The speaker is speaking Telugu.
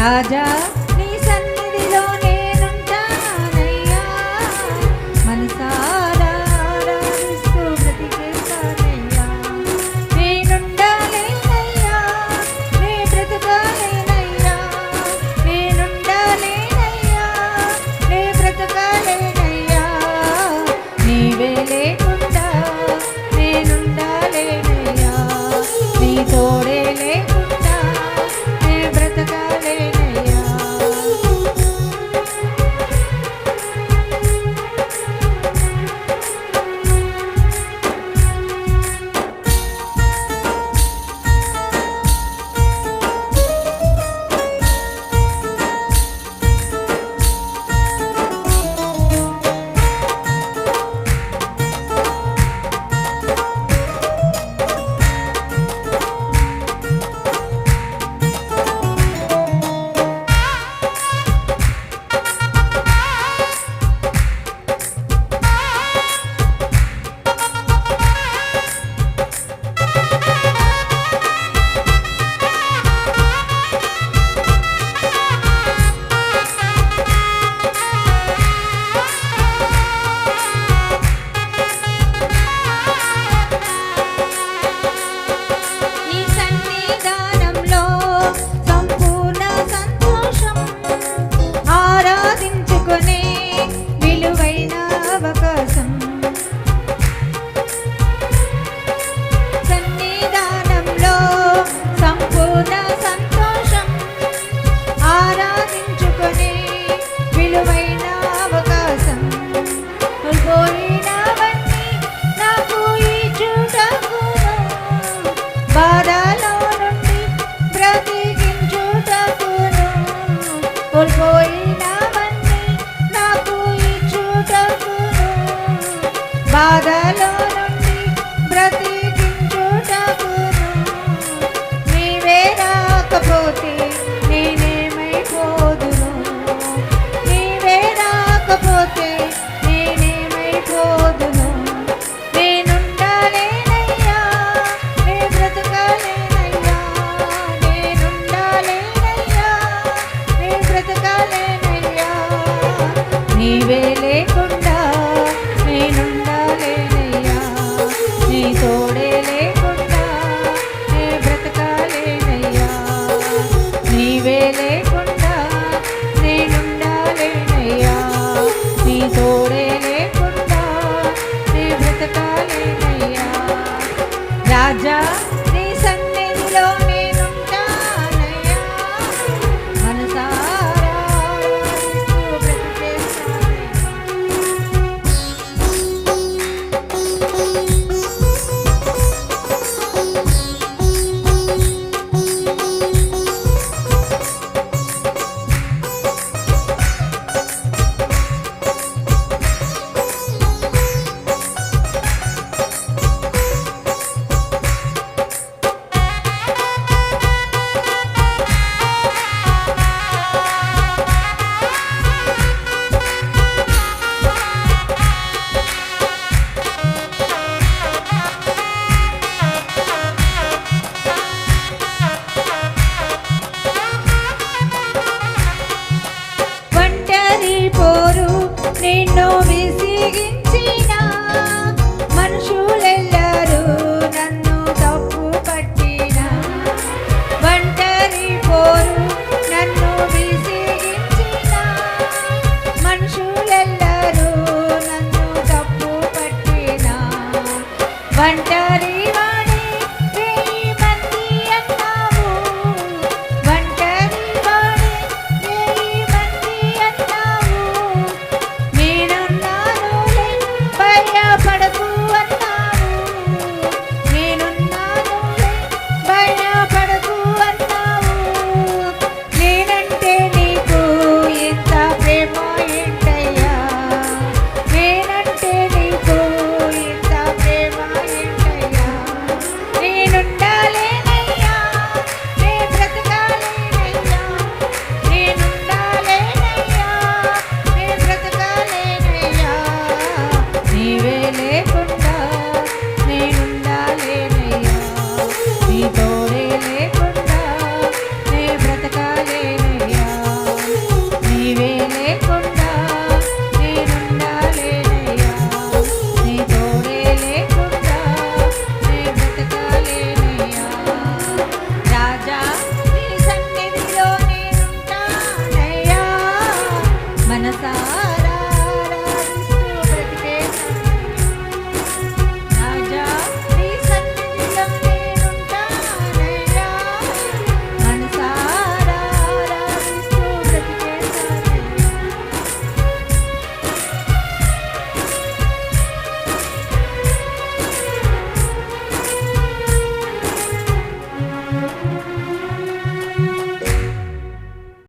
রাজা పోదును. నేనుండాలేనయ్యా నే బ్రతకాలేనయ్యా. నేనుండాలేనయ్యా నే బ్రతకాలేనయ్యా. నీవే లేకుండా నిన్ను విసిగించిన